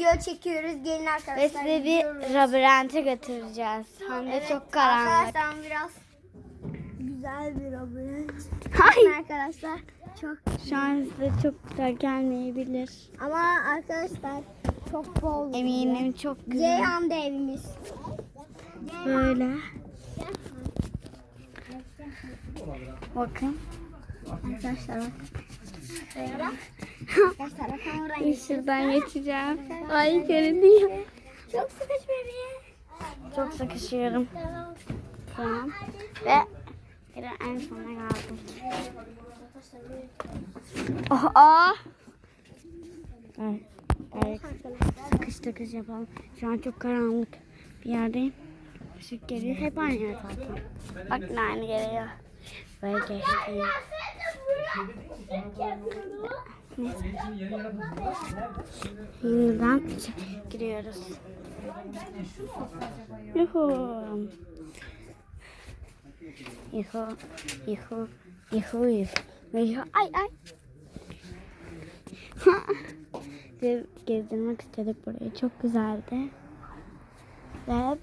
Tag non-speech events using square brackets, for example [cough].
Video çekiyoruz. Gelin Ve arkadaşlar. size bir gidiyoruz. labirente götüreceğiz. Hem de Evet, çok karanlık. Arkadaşlar biraz güzel bir labirent. Hayır. arkadaşlar çok Şu an size çok güzel gelmeyebilir. ama arkadaşlar çok bol. Eminim çok güzel. Ceyhan'da evimiz. Böyle. Bakın. Arkadaşlar bak. Şuradan geçeceğim. Ay görünüyor. Çok sıkış bebeğim. Çok sıkışıyorum. An. Ve en sona geldim. Oh, oh. Evet. Evet. Sıkış tıkış yapalım. Şu an çok karanlık bir yerdeyim. Işık geliyor. Hep aynı yer zaten. Bak aynı geliyor. Böyle geçti. Yeniden giriyoruz. Yuhu. Yuhu. Yuhu. Yuhu. Yuhu. Ay ay. [laughs] Gezdirmek istedik burayı. Çok güzeldi. Ve